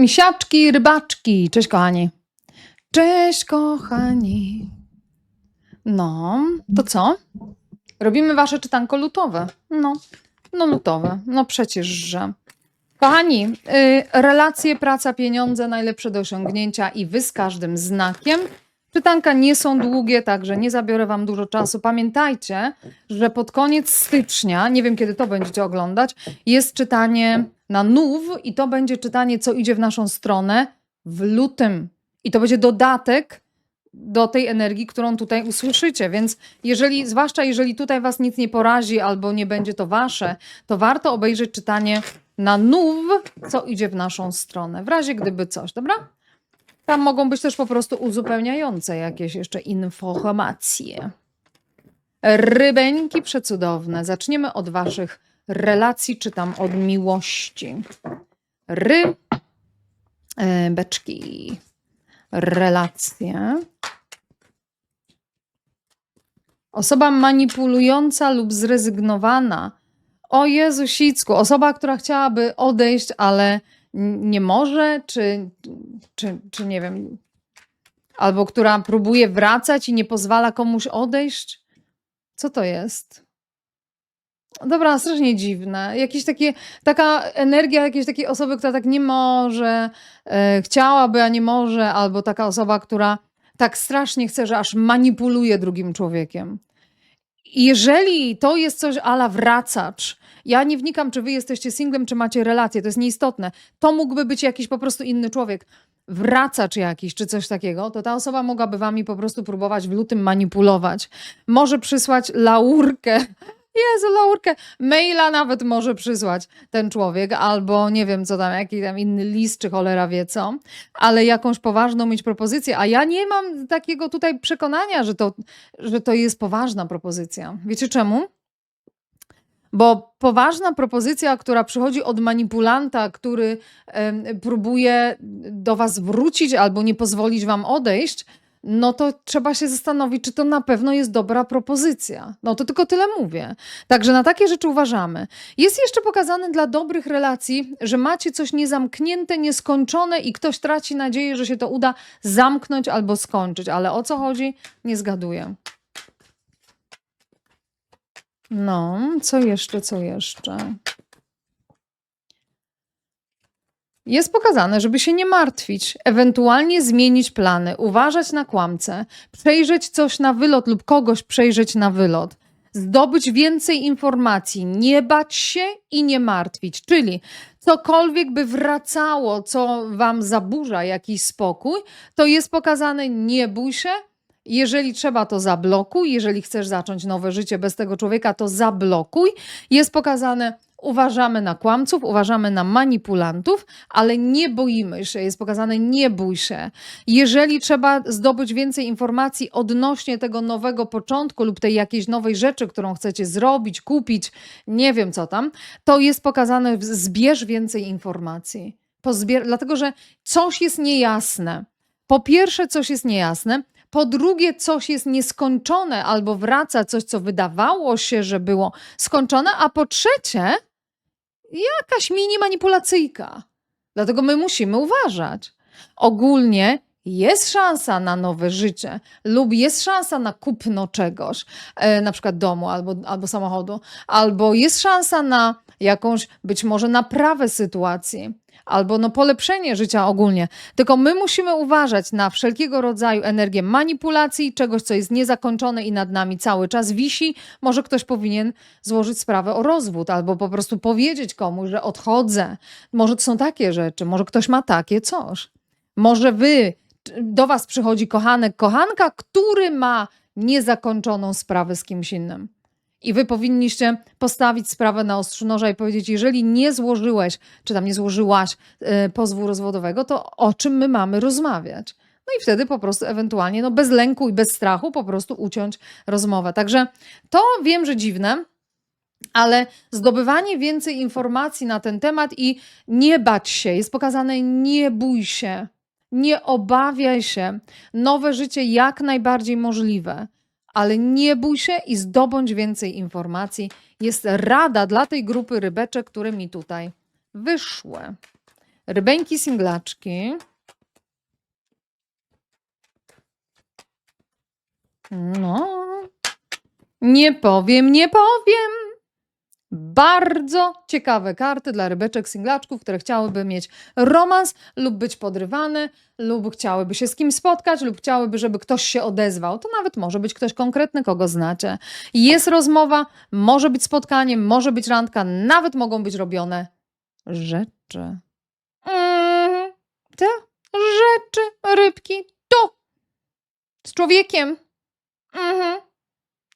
Misiaczki, rybaczki. Cześć, kochani. Cześć, kochani. No, to co? Robimy wasze czytanko lutowe. No, no lutowe. No przecież, że. Kochani, y, relacje, praca, pieniądze najlepsze do osiągnięcia i wy z każdym znakiem. Czytanka nie są długie, także nie zabiorę wam dużo czasu. Pamiętajcie, że pod koniec stycznia, nie wiem kiedy to będziecie oglądać, jest czytanie na nów i to będzie czytanie, co idzie w naszą stronę w lutym. I to będzie dodatek do tej energii, którą tutaj usłyszycie. Więc jeżeli, zwłaszcza jeżeli tutaj was nic nie porazi albo nie będzie to wasze, to warto obejrzeć czytanie na nów, co idzie w naszą stronę. W razie gdyby coś, dobra? Tam mogą być też po prostu uzupełniające jakieś jeszcze informacje. Rybeńki przecudowne. Zaczniemy od waszych relacji, czytam od miłości. Ry, e, beczki, relacje. Osoba manipulująca lub zrezygnowana. O Jezu, Sicku, osoba, która chciałaby odejść, ale nie może, czy, czy, czy nie wiem, albo która próbuje wracać i nie pozwala komuś odejść. Co to jest? Dobra, strasznie dziwne. Jakieś takie, taka energia jakiejś takiej osoby, która tak nie może, e, chciałaby, a nie może, albo taka osoba, która tak strasznie chce, że aż manipuluje drugim człowiekiem. Jeżeli to jest coś ala wracacz, ja nie wnikam, czy wy jesteście singlem, czy macie relację, to jest nieistotne. To mógłby być jakiś po prostu inny człowiek. Wracacz jakiś, czy coś takiego, to ta osoba mogłaby wami po prostu próbować w lutym manipulować. Może przysłać laurkę. Jezu, laurkę. Maila nawet może przysłać ten człowiek, albo nie wiem co tam, jaki tam inny list, czy cholera wie co, ale jakąś poważną mieć propozycję. A ja nie mam takiego tutaj przekonania, że to, że to jest poważna propozycja. Wiecie czemu? Bo poważna propozycja, która przychodzi od manipulanta, który em, próbuje do was wrócić albo nie pozwolić wam odejść, no to trzeba się zastanowić, czy to na pewno jest dobra propozycja. No to tylko tyle mówię. Także na takie rzeczy uważamy. Jest jeszcze pokazane dla dobrych relacji, że macie coś niezamknięte, nieskończone i ktoś traci nadzieję, że się to uda zamknąć albo skończyć. Ale o co chodzi? Nie zgaduję. No, co jeszcze, co jeszcze? Jest pokazane, żeby się nie martwić, ewentualnie zmienić plany, uważać na kłamcę, przejrzeć coś na wylot lub kogoś przejrzeć na wylot, zdobyć więcej informacji, nie bać się i nie martwić. Czyli cokolwiek by wracało, co wam zaburza jakiś spokój, to jest pokazane, nie bój się, jeżeli trzeba, to zablokuj. Jeżeli chcesz zacząć nowe życie bez tego człowieka, to zablokuj. Jest pokazane, uważamy na kłamców, uważamy na manipulantów, ale nie boimy się. Jest pokazane, nie bój się. Jeżeli trzeba zdobyć więcej informacji odnośnie tego nowego początku lub tej jakiejś nowej rzeczy, którą chcecie zrobić, kupić, nie wiem co tam, to jest pokazane, zbierz więcej informacji. Pozbier- dlatego, że coś jest niejasne. Po pierwsze, coś jest niejasne. Po drugie, coś jest nieskończone albo wraca coś, co wydawało się, że było skończone. A po trzecie, jakaś mini manipulacyjka. Dlatego my musimy uważać. Ogólnie jest szansa na nowe życie lub jest szansa na kupno czegoś, e, na przykład domu albo, albo samochodu, albo jest szansa na jakąś być może naprawę sytuacji, albo no polepszenie życia ogólnie. Tylko my musimy uważać na wszelkiego rodzaju energię manipulacji, czegoś, co jest niezakończone i nad nami cały czas wisi. Może ktoś powinien złożyć sprawę o rozwód, albo po prostu powiedzieć komuś, że odchodzę. Może to są takie rzeczy, może ktoś ma takie coś. Może wy, do was przychodzi kochanek, kochanka, który ma niezakończoną sprawę z kimś innym. I wy powinniście postawić sprawę na ostrzu noża i powiedzieć, jeżeli nie złożyłeś, czy tam nie złożyłaś e, pozwu rozwodowego, to o czym my mamy rozmawiać? No i wtedy po prostu ewentualnie, no bez lęku i bez strachu, po prostu uciąć rozmowę. Także to wiem, że dziwne, ale zdobywanie więcej informacji na ten temat i nie bać się, jest pokazane nie bój się, nie obawiaj się. Nowe życie jak najbardziej możliwe, ale nie bój się i zdobądź więcej informacji. Jest rada dla tej grupy rybeczek, które mi tutaj wyszły. Rybeńki singlaczki. No. Nie powiem, nie powiem. Bardzo ciekawe karty dla rybeczek singlaczków, które chciałyby mieć romans lub być podrywane, lub chciałyby się z kimś spotkać, lub chciałyby, żeby ktoś się odezwał. To nawet może być ktoś konkretny, kogo znacie. Jest rozmowa, może być spotkanie, może być randka, nawet mogą być robione rzeczy. Mhm. Te rzeczy, rybki, tu, z człowiekiem. Mhm.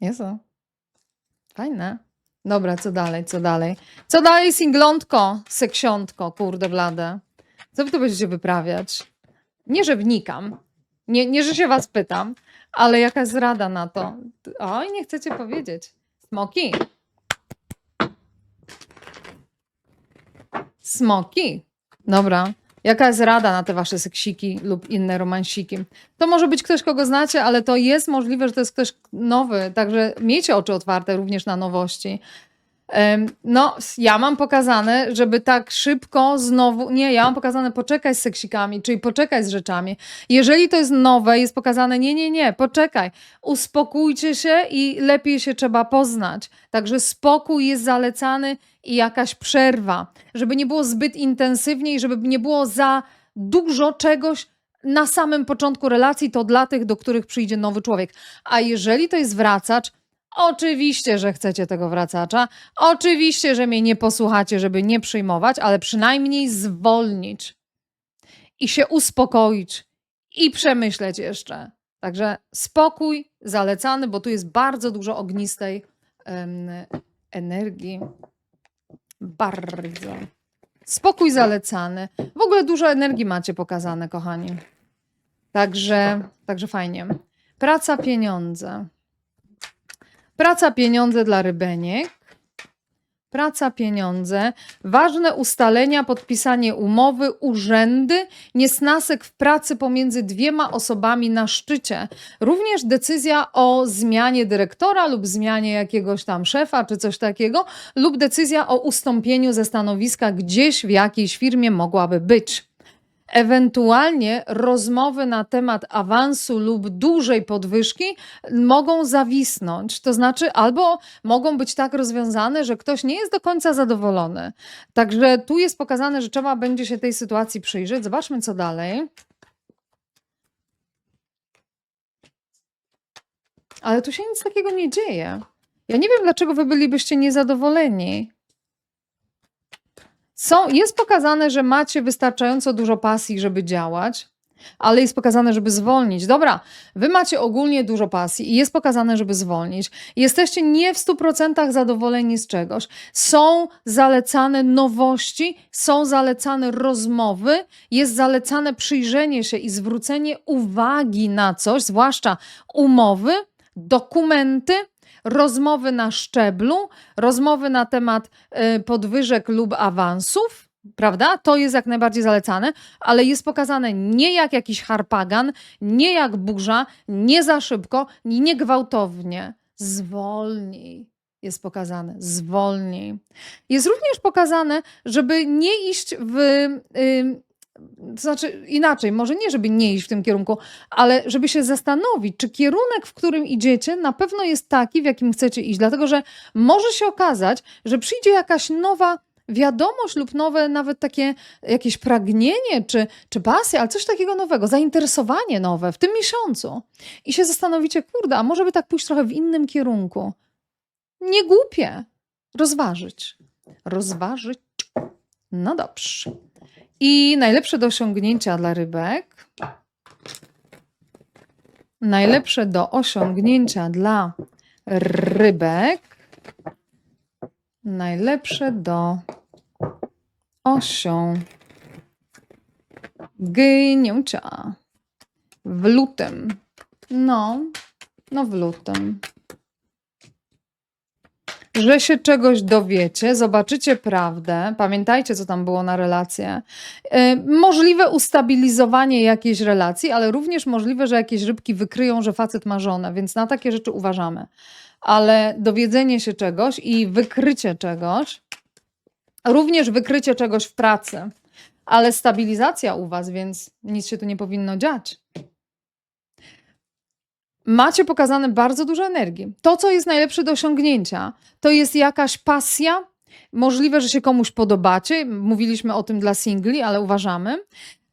Jezu. Fajne. Dobra, co dalej, co dalej? Co dalej, singlątko, seksiątko, kurde blade? Co wy tu będziecie wyprawiać? Nie, że wnikam. Nie, nie, że się was pytam, ale jaka jest rada na to? Oj, nie chcecie powiedzieć. Smoki. Smoki. Dobra. Jaka jest rada na te wasze seksiki lub inne romansiki? To może być ktoś, kogo znacie, ale to jest możliwe, że to jest ktoś nowy, także miejcie oczy otwarte również na nowości. No, ja mam pokazane, żeby tak szybko znowu. Nie, ja mam pokazane poczekaj z seksikami, czyli poczekaj z rzeczami. Jeżeli to jest nowe, jest pokazane nie, nie, nie, poczekaj. Uspokójcie się i lepiej się trzeba poznać. Także spokój jest zalecany i jakaś przerwa, żeby nie było zbyt intensywnie i żeby nie było za dużo czegoś na samym początku relacji, to dla tych, do których przyjdzie nowy człowiek. A jeżeli to jest wracacz, Oczywiście, że chcecie tego wracacza. Oczywiście, że mnie nie posłuchacie, żeby nie przyjmować, ale przynajmniej zwolnić i się uspokoić i przemyśleć jeszcze. Także spokój zalecany, bo tu jest bardzo dużo ognistej energii. Bardzo. Spokój zalecany. W ogóle dużo energii macie pokazane, kochani. Także, także fajnie. Praca, pieniądze. Praca, pieniądze dla rybeniek. Praca, pieniądze. Ważne ustalenia, podpisanie umowy, urzędy, niesnasek w pracy pomiędzy dwiema osobami na szczycie. Również decyzja o zmianie dyrektora lub zmianie jakiegoś tam szefa czy coś takiego, lub decyzja o ustąpieniu ze stanowiska gdzieś w jakiejś firmie mogłaby być. Ewentualnie rozmowy na temat awansu lub dużej podwyżki mogą zawisnąć. To znaczy, albo mogą być tak rozwiązane, że ktoś nie jest do końca zadowolony. Także tu jest pokazane, że trzeba będzie się tej sytuacji przyjrzeć. Zobaczmy, co dalej. Ale tu się nic takiego nie dzieje. Ja nie wiem, dlaczego wy bylibyście niezadowoleni. Są, jest pokazane, że macie wystarczająco dużo pasji, żeby działać, ale jest pokazane, żeby zwolnić. Dobra, wy macie ogólnie dużo pasji i jest pokazane, żeby zwolnić. Jesteście nie w 100% zadowoleni z czegoś. Są zalecane nowości, są zalecane rozmowy, jest zalecane przyjrzenie się i zwrócenie uwagi na coś, zwłaszcza umowy, dokumenty, rozmowy na szczeblu, rozmowy na temat y, podwyżek lub awansów, prawda? To jest jak najbardziej zalecane, ale jest pokazane nie jak jakiś harpagan, nie jak burza, nie za szybko, nie gwałtownie. Zwolnij. Jest pokazane, zwolnij. Jest również pokazane, żeby nie iść w. ym, to znaczy inaczej, może nie, żeby nie iść w tym kierunku, ale żeby się zastanowić, czy kierunek, w którym idziecie, na pewno jest taki, w jakim chcecie iść. Dlatego, że może się okazać, że przyjdzie jakaś nowa wiadomość lub nowe, nawet takie jakieś pragnienie, czy, czy pasja, ale coś takiego nowego, zainteresowanie nowe w tym miesiącu. I się zastanowicie, kurde, a może by tak pójść trochę w innym kierunku. Nie głupie. Rozważyć. Rozważyć. No dobrze. I najlepsze do osiągnięcia dla rybek. Najlepsze do osiągnięcia dla rybek. Najlepsze do osiągnięcia w lutym. No, no w lutym. Że się czegoś dowiecie, zobaczycie prawdę. Pamiętajcie, co tam było na relację. Yy, możliwe ustabilizowanie jakiejś relacji, ale również możliwe, że jakieś rybki wykryją, że facet ma żonę, więc na takie rzeczy uważamy. Ale dowiedzenie się czegoś i wykrycie czegoś, również wykrycie czegoś w pracy. ale stabilizacja u was, więc nic się tu nie powinno dziać. Macie pokazane bardzo dużo energii. To, co jest najlepsze do osiągnięcia, to jest jakaś pasja. Możliwe, że się komuś podobacie. Mówiliśmy o tym dla singli, ale uważamy.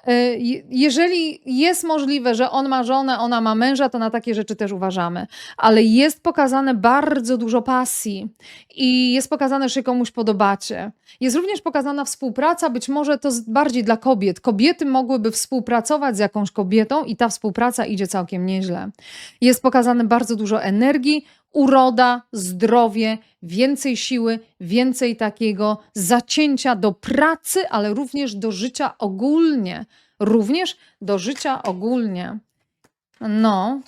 Y, je- Jeżeli jest możliwe, że on ma żonę, ona ma męża, to na takie rzeczy też uważamy. Ale jest pokazane bardzo dużo pasji i jest pokazane, że się komuś podobacie. Jest również pokazana współpraca, być może to bardziej dla kobiet. Kobiety mogłyby współpracować z jakąś kobietą i ta współpraca idzie całkiem nieźle. Jest pokazane bardzo dużo energii, uroda, zdrowie, więcej siły, więcej takiego zacięcia do pracy, ale również do życia ogólnie. Również do życia ogólnie. No,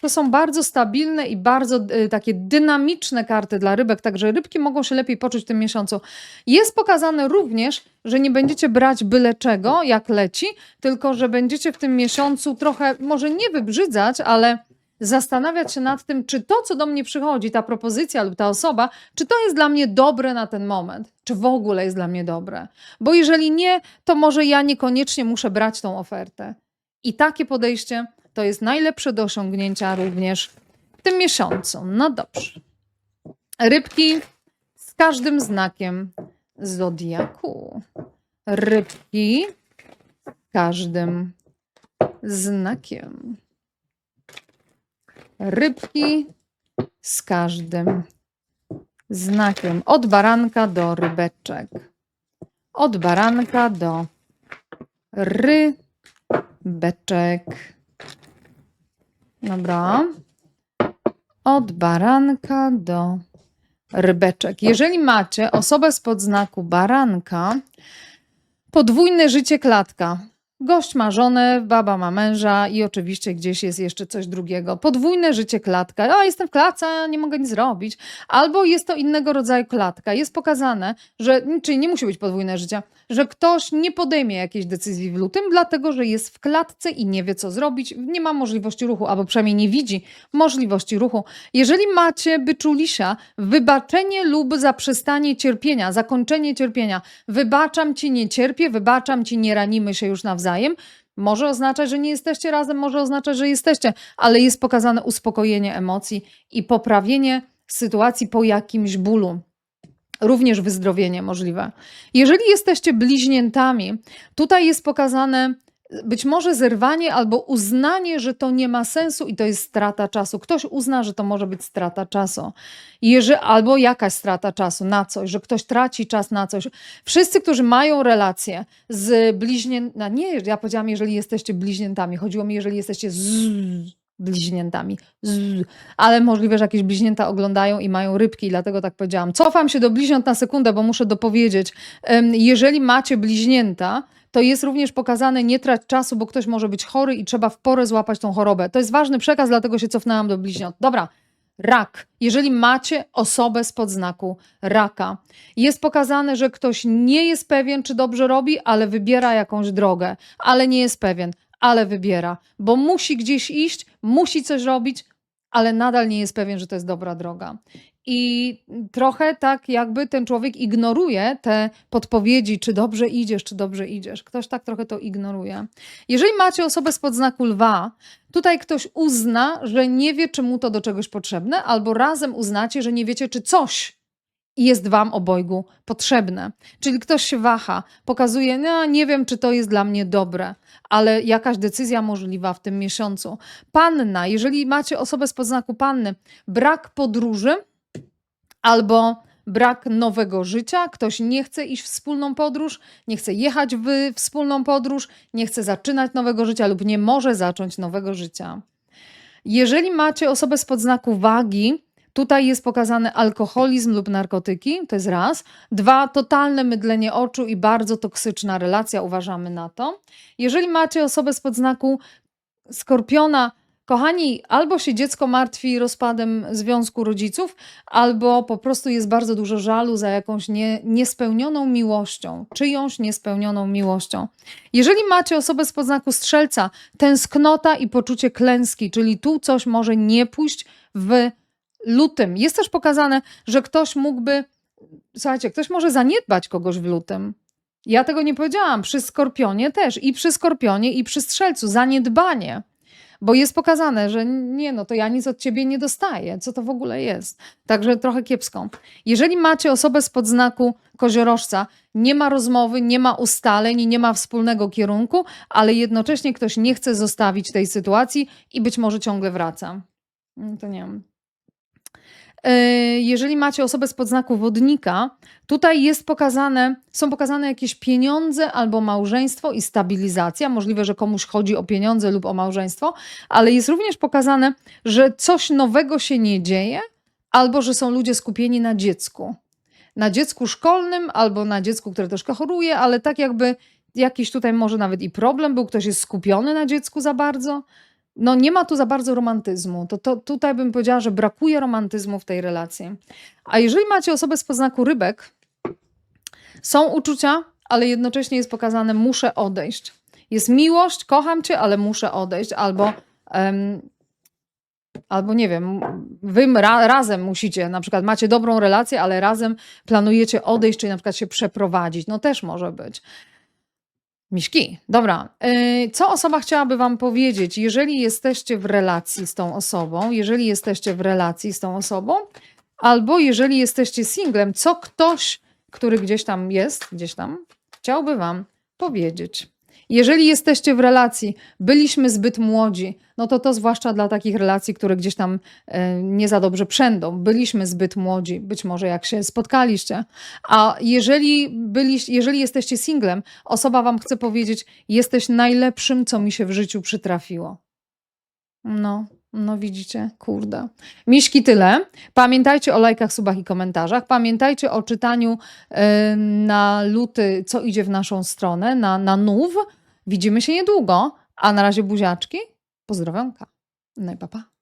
to są bardzo stabilne i bardzo y, takie dynamiczne karty dla rybek, także rybki mogą się lepiej poczuć w tym miesiącu. Jest pokazane również, że nie będziecie brać byle czego, jak leci, tylko że będziecie w tym miesiącu trochę, może nie wybrzydzać, ale zastanawiać się nad tym, czy to, co do mnie przychodzi, ta propozycja lub ta osoba, czy to jest dla mnie dobre na ten moment, czy w ogóle jest dla mnie dobre. Bo jeżeli nie, to może ja niekoniecznie muszę brać tą ofertę. I takie podejście to jest najlepsze do osiągnięcia również w tym miesiącu. No dobrze. Rybki z każdym znakiem zodiaku. Rybki z każdym znakiem. Rybki z każdym znakiem. Od baranka do rybeczek. Od baranka do rybeczek. Dobra. Od baranka do rybeczek. Jeżeli macie osobę spod znaku baranka, podwójne życie klatka. Gość ma żonę, baba ma męża i oczywiście gdzieś jest jeszcze coś drugiego. Podwójne życie klatka. A jestem w klatce, nie mogę nic zrobić. Albo jest to innego rodzaju klatka. Jest pokazane, że, czyli nie musi być podwójne życie, że ktoś nie podejmie jakiejś decyzji w lutym, dlatego że jest w klatce i nie wie, co zrobić. Nie ma możliwości ruchu, albo przynajmniej nie widzi możliwości ruchu. Jeżeli macie byczulisia, wybaczenie lub zaprzestanie cierpienia, zakończenie cierpienia, wybaczam ci, nie cierpię, wybaczam ci, nie ranimy się już nawzajem, może oznaczać, że nie jesteście razem, może oznaczać, że jesteście, ale jest pokazane uspokojenie emocji i poprawienie sytuacji po jakimś bólu. Również wyzdrowienie możliwe. Jeżeli jesteście bliźniętami, tutaj jest pokazane być może zerwanie albo uznanie, że to nie ma sensu i to jest strata czasu. Ktoś uzna, że to może być strata czasu. Jeżeli, albo jakaś strata czasu na coś, że ktoś traci czas na coś. Wszyscy, którzy mają relacje z bliźniętami, nie, ja powiedziałam, jeżeli jesteście bliźniętami, chodziło mi, jeżeli jesteście z bliźniętami, z, ale możliwe, że jakieś bliźnięta oglądają i mają rybki, dlatego tak powiedziałam. Cofam się do bliźniąt na sekundę, bo muszę dopowiedzieć. Jeżeli macie bliźnięta, to jest również pokazane nie trać czasu, bo ktoś może być chory i trzeba w porę złapać tą chorobę. To jest ważny przekaz, dlatego się cofnęłam do bliźniąt. Dobra, rak. Jeżeli macie osobę spod znaku raka, jest pokazane, że ktoś nie jest pewien, czy dobrze robi, ale wybiera jakąś drogę, ale nie jest pewien, ale wybiera, bo musi gdzieś iść, musi coś robić, ale nadal nie jest pewien, że to jest dobra droga. I trochę tak, jakby ten człowiek ignoruje te podpowiedzi, czy dobrze idziesz, czy dobrze idziesz. Ktoś tak trochę to ignoruje. Jeżeli macie osobę spod znaku lwa, tutaj ktoś uzna, że nie wie, czy mu to do czegoś potrzebne, albo razem uznacie, że nie wiecie, czy coś jest wam obojgu potrzebne. Czyli ktoś się waha, pokazuje, no, nie wiem, czy to jest dla mnie dobre, ale jakaś decyzja możliwa w tym miesiącu. Panna, jeżeli macie osobę spod znaku panny, brak podróży albo brak nowego życia, ktoś nie chce iść w wspólną podróż, nie chce jechać w wspólną podróż, nie chce zaczynać nowego życia lub nie może zacząć nowego życia. Jeżeli macie osobę spod znaku wagi, tutaj jest pokazany alkoholizm lub narkotyki, to jest raz. Dwa, totalne mydlenie oczu i bardzo toksyczna relacja, uważamy na to. Jeżeli macie osobę spod znaku skorpiona, kochani, albo się dziecko martwi rozpadem związku rodziców, albo po prostu jest bardzo dużo żalu za jakąś nie, niespełnioną miłością, czyjąś niespełnioną miłością. Jeżeli macie osobę spod znaku strzelca, tęsknota i poczucie klęski, czyli tu coś może nie pójść w lutym. Jest też pokazane, że ktoś mógłby, słuchajcie, ktoś może zaniedbać kogoś w lutym. Ja tego nie powiedziałam. Przy skorpionie też. I przy skorpionie, i przy strzelcu. Zaniedbanie. Bo jest pokazane, że nie, no to ja nic od ciebie nie dostaję. Co to w ogóle jest? Także trochę kiepsko. Jeżeli macie osobę spod znaku koziorożca, nie ma rozmowy, nie ma ustaleń nie ma wspólnego kierunku, ale jednocześnie ktoś nie chce zostawić tej sytuacji i być może ciągle wraca. Mm, To nie wiem. E, Jeżeli macie osobę spod znaku wodnika, tutaj jest pokazane, są pokazane jakieś pieniądze albo małżeństwo i stabilizacja. Możliwe, że komuś chodzi o pieniądze lub o małżeństwo, ale jest również pokazane, że coś nowego się nie dzieje, albo że są ludzie skupieni na dziecku. Na dziecku szkolnym albo na dziecku, które troszkę choruje, ale tak jakby jakiś tutaj może nawet i problem był, ktoś jest skupiony na dziecku za bardzo. No nie ma tu za bardzo romantyzmu. To, to tutaj bym powiedziała, że brakuje romantyzmu w tej relacji. A jeżeli macie osobę z poznaku rybek, są uczucia, ale jednocześnie jest pokazane muszę odejść. Jest miłość, kocham cię, ale muszę odejść. Albo, em, albo nie wiem, wy ra, razem musicie, na przykład macie dobrą relację, ale razem planujecie odejść, czyli na przykład się przeprowadzić. No też może być. Miśki, dobra. Yy, Co osoba chciałaby Wam powiedzieć, jeżeli jesteście w relacji z tą osobą, jeżeli jesteście w relacji z tą osobą, albo jeżeli jesteście singlem, co ktoś, który gdzieś tam jest, gdzieś tam, chciałby Wam powiedzieć. Jeżeli jesteście w relacji, byliśmy zbyt młodzi, no to to zwłaszcza dla takich relacji, które gdzieś tam e, nie za dobrze przędą. Byliśmy zbyt młodzi, być może jak się spotkaliście. A jeżeli, byliś, jeżeli jesteście singlem, osoba wam chce powiedzieć, jesteś najlepszym, co mi się w życiu przytrafiło. No, no widzicie, kurde. Miśki tyle. Pamiętajcie o lajkach, subach i komentarzach. Pamiętajcie o czytaniu e, na luty, co idzie w naszą stronę, na, na nów. Widzimy się niedługo, a na razie buziaczki. Pozdrowionka. No i papa. Pa.